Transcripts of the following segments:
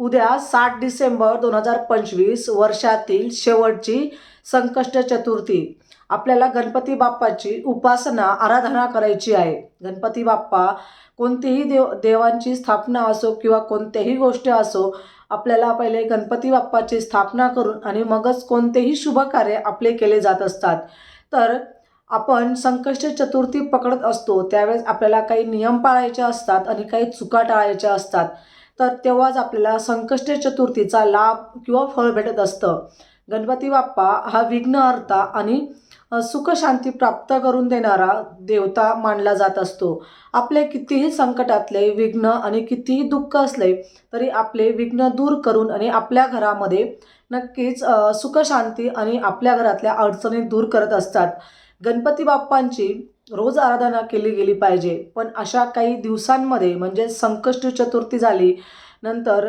उद्या सात डिसेंबर दोन हजार पंचवीस वर्षातील शेवटची संकष्ट चतुर्थी. आपल्याला गणपती बाप्पाची उपासना आराधना करायची आहे. गणपती बाप्पा कोणतीही देव देवांची स्थापना असो किंवा कोणत्याही गोष्टी असो आपल्याला पहिले गणपती बाप्पाची स्थापना करून आणि मगच कोणतेही शुभ कार्य आपले केले जात असतात. तर आपण संकष्ट चतुर्थी पकडत असतो त्यावेळेस आपल्याला काही नियम पाळायचे असतात आणि काही चुका टाळायच्या असतात. तर तेव्हाच आपल्याला संकष्ट चतुर्थीचा लाभ किंवा फळ भेटत असतं. गणपती बाप्पा हा विघ्नहर्ता आणि सुखशांती प्राप्त करून देणारा देवता मानला जात असतो. आपले कितीही संकटातले विघ्न आणि कितीही दुःख असले तरी आपले विघ्न दूर करून आणि आपल्या घरामध्ये नक्कीच सुखशांती आणि आपल्या घरातल्या अडचणी दूर करत असतात. गणपती बाप्पांची रोज आराधना केली गेली पाहिजे. पण अशा काही दिवसांमध्ये म्हणजे संकष्ट चतुर्थी झाली नंतर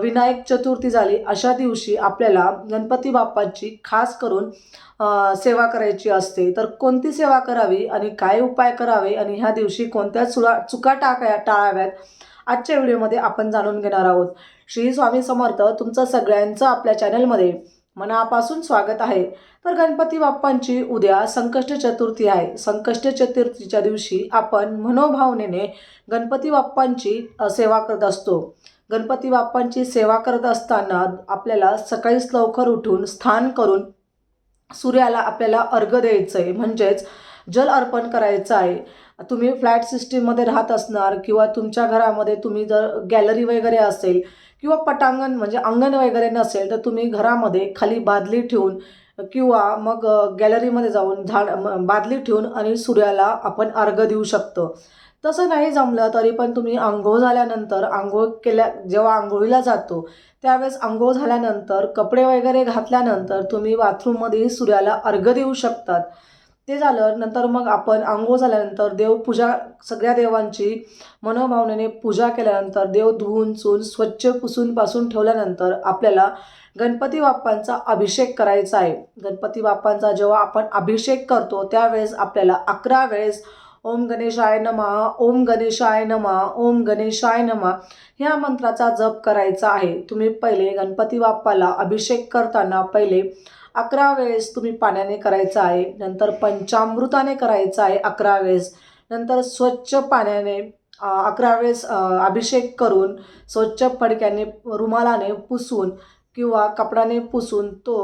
विनायक चतुर्थी झाली अशा दिवशी आपल्याला गणपती बाप्पाची खास करून सेवा करायची असते. तर कोणती सेवा करावी आणि काय उपाय करावे आणि ह्या दिवशी कोणत्या चुला चुका टाकाया टाळाव्यात आजच्या व्हिडिओमध्ये आपण जाणून घेणार आहोत. श्री स्वामी समर्थ तुमचं सगळ्यांचं आपल्या चॅनलमध्ये मनापासून स्वागत आहे. तर गणपती बाप्पांची उद्या संकष्ट चतुर्थी आहे. संकष्ट चतुर्थीच्या दिवशी आपण मनोभावनेने गणपती बाप्पांची सेवा करत असतो. गणपती बाप्पांची सेवा करत असताना आपल्याला सकाळीच लवकर उठून स्थान करून सूर्याला आपल्याला अर्घ द्यायचं आहे म्हणजेच जल अर्पण करायचं आहे. तुम्ही फ्लॅट सिस्टीममध्ये राहत असणार किंवा तुमच्या घरामध्ये तुम्ही जर गॅलरी वगैरे असेल किंवा पटांगण म्हणजे अंगण वगैरे नसेल तर तुम्ही घरामध्ये खाली बादली ठेवून किंवा मग गॅलरीमध्ये जाऊन झाड बादली ठेवून आणि सूर्याला आपण अर्घ देऊ शकतो. तसं नाही जमलं तरी पण तुम्ही आंघोळ झाल्यानंतर आंघोळ केल्या जेव्हा आंघोळीला जातो त्यावेळेस आंघोळ झाल्यानंतर कपडे वगैरे घातल्यानंतर तुम्ही बाथरूममध्ये सूर्याला अर्घ देऊ शकतात. ते झालं नंतर मग आपण आंघोळ झाल्यानंतर देवपूजा सगळ्या देवांची मनोभावनेने पूजा केल्यानंतर देव धुवून चून स्वच्छ पुसून पासून ठेवल्यानंतर आपल्याला गणपती बाप्पांचा अभिषेक करायचा आहे. गणपती बाप्पांचा जेव्हा आपण अभिषेक करतो त्यावेळेस आपल्याला अकरा वेळेस ओम गणेशाय नमा ओम गणेशाय नमा ओम गणेशाय नमा ह्या मंत्राचा जप करायचा आहे. तुम्ही पहिले गणपती बाप्पाला अभिषेक करताना पहिले अकरा वेळेस तुम्ही पाण्याने करायचं आहे. नंतर पंचामृताने करायचं आहे अकरा वेळेस. नंतर स्वच्छ पाण्याने अकरा वेळेस अभिषेक करून स्वच्छ फडक्याने रुमालाने पुसून किंवा कपड्याने पुसून तो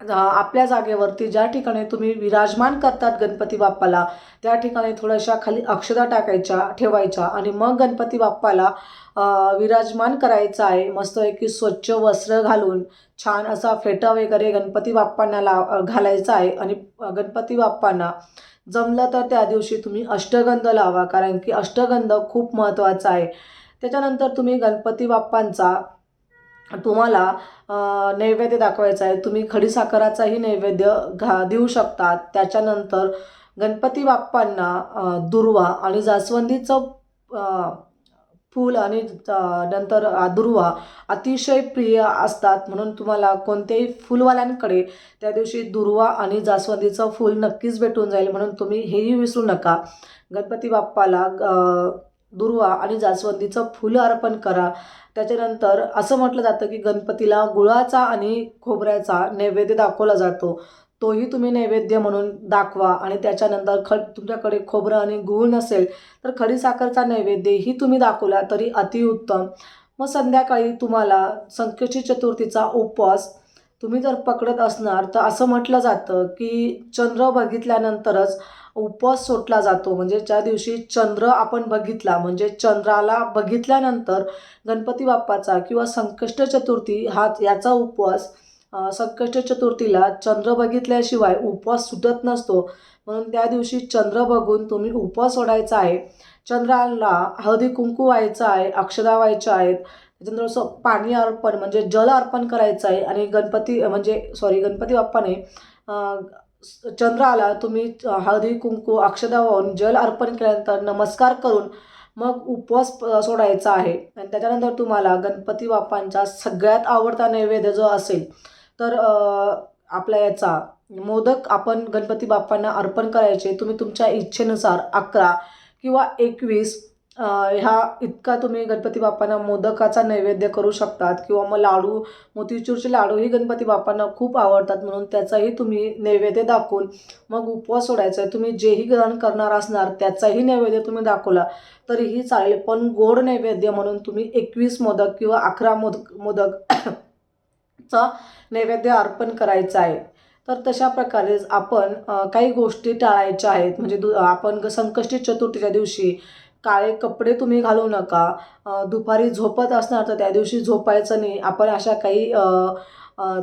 आपल्या जागेवरती ज्या ठिकाणी तुम्ही विराजमान करतात गणपती बाप्पाला त्या ठिकाणी थोड्याशा खाली अक्षता टाकायच्या ठेवायच्या आणि मग गणपती बाप्पाला विराजमान करायचं आहे. मस्तपैकी स्वच्छ वस्त्र घालून छान असा फेटा वगैरे गणपती बाप्पांना लाव घालायचा आहे. आणि गणपती बाप्पांना जमलं तर त्या दिवशी तुम्ही अष्टगंध लावा कारण की अष्टगंध खूप महत्त्वाचा आहे. त्याच्यानंतर तुम्ही गणपती बाप्पांचा तुम्हाला नैवेद्य दाखवायचा आहे. तुम्ही खडीसाखराचाही नैवेद्य घा देऊ शकतात. त्याच्यानंतर गणपती बाप्पांना दुर्वा आणि जास्वंदीचं फूल आणि नंतर दुर्वा अतिशय प्रिय असतात. म्हणून तुम्हाला कोणत्याही फुलवाल्यांकडे त्या दिवशी दुर्वा आणि जास्वंदीचं फूल नक्कीच भेटून जाईल. म्हणून तुम्ही हेही विसरू नका. गणपती बाप्पाला दुर्वा आणि जास्वंदीचं फुलं अर्पण करा. त्याच्यानंतर असं म्हटलं जातं की गणपतीला गुळाचा आणि खोबऱ्याचा नैवेद्य दाखवला जातो. तोही तुम्ही नैवेद्य म्हणून दाखवा आणि त्याच्यानंतर ख तुमच्याकडे खोबरं आणि गूळ नसेल तर खडीसाखरचा नैवेद्यही तुम्ही दाखवला तरी अतिउत्तम. मग संध्याकाळी तुम्हाला संकष्टी चतुर्थीचा उपवास तुम्ही जर पकडत असणार तर असं म्हटलं जातं की चंद्र बघितल्यानंतरच उपवास सोडला जातो. म्हणजे ज्या दिवशी चंद्र आपण बघितला म्हणजे चंद्राला बघितल्यानंतर गणपती बाप्पाचा किंवा संकष्ट चतुर्थी हा याचा उपवास संकष्ट चतुर्थीला चंद्र बघितल्याशिवाय उपवास सुटत नसतो. म्हणून त्या दिवशी चंद्र बघून तुम्ही उपवास सोडायचा आहे. चंद्राला हळदी कुंकू व्हायचं आहे अक्षदा व्हायच्या आहेत. त्याच्यानंतर असं पाणी अर्पण म्हणजे जल अर्पण करायचं आहे. आणि गणपती म्हणजे सॉरी गणपती बाप्पाने चंद्राला तुम्ही हळदी कुंकू अक्षदा वाहून जल अर्पण केल्यानंतर नमस्कार करून मग उपवास प- सोडायचा आहे. आणि त्याच्यानंतर तुम्हाला गणपती बाप्पांचा सगळ्यात आवडता नैवेद्य जो असेल तर आपल्या याचा मोदक आपण गणपती बाप्पांना अर्पण करायचे तुम्ही तुमच्या इच्छेनुसार अकरा किंवा एकवीस ह्या इतका तुम्ही गणपती बाप्पांना मोदकाचा नैवेद्य करू शकतात किंवा मग लाडू मोतीचूरचे लाडूही गणपती बाप्पांना खूप आवडतात म्हणून त्याचाही तुम्ही नैवेद्य दाखवून मग उपवास सोडायचा. आहे तुम्ही जेही ग्रहण करणार असणार त्याचाही नैवेद्य तुम्ही दाखवला तरीही चालेल. पण गोड नैवेद्य म्हणून तुम्ही एकवीस मोदक किंवा अकरा मोदक मोदक चा नैवेद्य अर्पण करायचा आहे. तर तशा प्रकारे आपण काही गोष्टी टाळायच्या आहेत. म्हणजे दु आपण ग- संकष्टी चतुर्थीच्या दिवशी काळे कपडे तुम्ही घालू नका. दुपारी झोपत असणार तर त्या दिवशी झोपायचं नाही. आपण अशा काही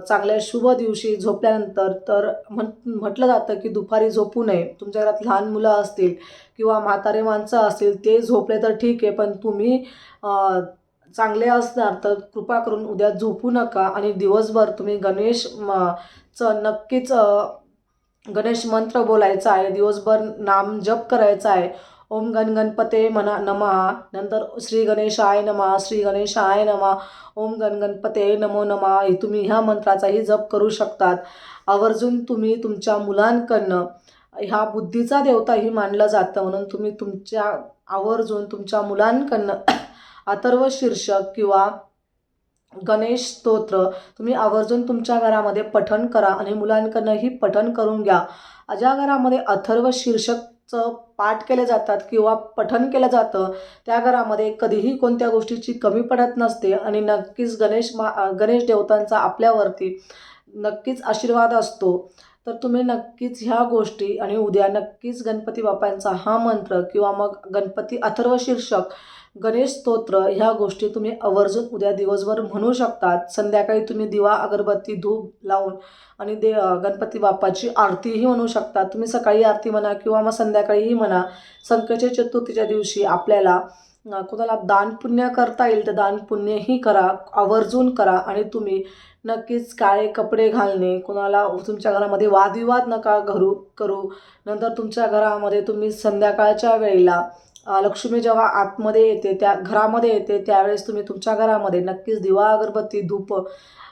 चांगल्या शुभ दिवशी झोपल्यानंतर तर म्हण म्हटलं जातं की दुपारी झोपू नये. तुमच्या घरात लहान मुलं असतील किंवा म्हातारे माणसं असतील ते झोपले तर ठीक आहे. पण तुम्ही चांगले असणार तर कृपा करून उद्या झोपू नका आणि दिवसभर तुम्ही गणेश म- चं नक्कीच गणेश मंत्र बोलायचा आहे. दिवसभर नाम जप करायचा आहे. ओम गण गणपते मना नमः। नंतर श्री गणेशाय नमः श्री गणेशाय नमः। ओम गण गणपते नमो नमः। हे तुम्ही ह्या मंत्राचाही जप करू शकतात. आवर्जून तुम्ही तुमच्या मुलांकडनं ह्या बुद्धीचा देवताही मानलं जातं. म्हणून तुम्ही तुमच्या आवर्जून तुमच्या मुलांकडनं अथर्व शीर्षक किंवा गणेश स्तोत्र तुम्ही आवर्जून तुमच्या घरामध्ये पठण करा आणि मुलांकडनंही पठण करून घ्या. ज्या घरामध्ये अथर्व शीर्षक चं पाठ केले जातात किंवा पठन केलं जातं त्या घरामध्ये कधीही कोणत्या गोष्टीची कमी पडत नसते आणि नक्कीच गणेश मा गणेश देवतांचा आपल्यावरती नक्कीच आशीर्वाद असतो. तर तुम्ही नक्कीच ह्या गोष्टी आणि उद्या नक्कीच गणपती बाप्पांचा हा मंत्र किंवा मग गणपती अथर्व शीर्षक गणेश स्तोत्र ह्या गोष्टी तुम्ही आवर्जून उद्या दिवसभर म्हणू शकतात. संध्याकाळी तुम्ही दिवा अगरबत्ती धूप लावून आणि दे गणपती बाप्पाची आरतीही म्हणू शकता तुम्ही सकाळी आरती म्हणा किंवा मग संध्याकाळीही म्हणा संकटे चतुर्थीच्या दिवशी आपल्याला कोणाला दान पुण्य करता येईल तर दान पुण्यही करा आवर्जून करा आणि तुम्ही नक्कीच काळे कपडे घालणे कोणाला तुमच्या घरामध्ये वादविवाद नका घरू करू. नंतर तुमच्या घरामध्ये तुम्ही संध्याकाळच्या वेळेला लक्ष्मी जेव्हा आतमध्ये येते त्या घरामध्ये येते त्यावेळेस तुम्ही तुमच्या घरामध्ये नक्कीच दिवा अगरबत्ती धूप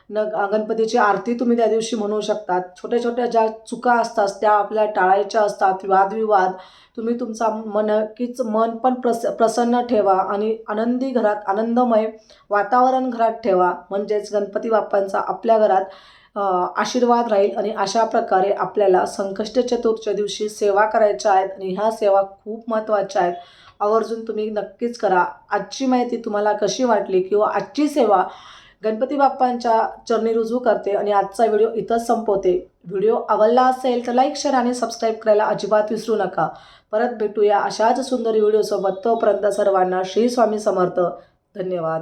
न गणपतीची आरती तुम्ही त्या दिवशी म्हणू शकतात. छोट्या छोट्या ज्या चुका असतात त्या आपल्या टाळायच्या असतात. वादविवाद तुम्ही तुमचा मन नक्कीच मन पण प्रस प्रसन्न ठेवा आणि आनंदी घरात आनंदमय वातावरण घरात ठेवा. म्हणजेच गणपती बाप्पांचा आपल्या घरात आशीर्वाद राहील आणि अशा प्रकारे आपल्याला संकष्ट चतुर्थच्या दिवशी सेवा करायच्या आहेत आणि ह्या सेवा खूप महत्त्वाच्या आहेत. आवर्जून तुम्ही नक्कीच करा. आजची माहिती तुम्हाला कशी वाटली किंवा आजची सेवा गणपती बाप्पांच्या चरणी रुजू करते आणि आजचा व्हिडिओ इथंच संपवते. व्हिडिओ आवडला असेल तर लाईक शेअर आणि सबस्क्राईब करायला अजिबात विसरू नका. परत भेटूया अशाच सुंदर व्हिडिओसोबत. तोपर्यंत सर्वांना श्री स्वामी समर्थ. धन्यवाद.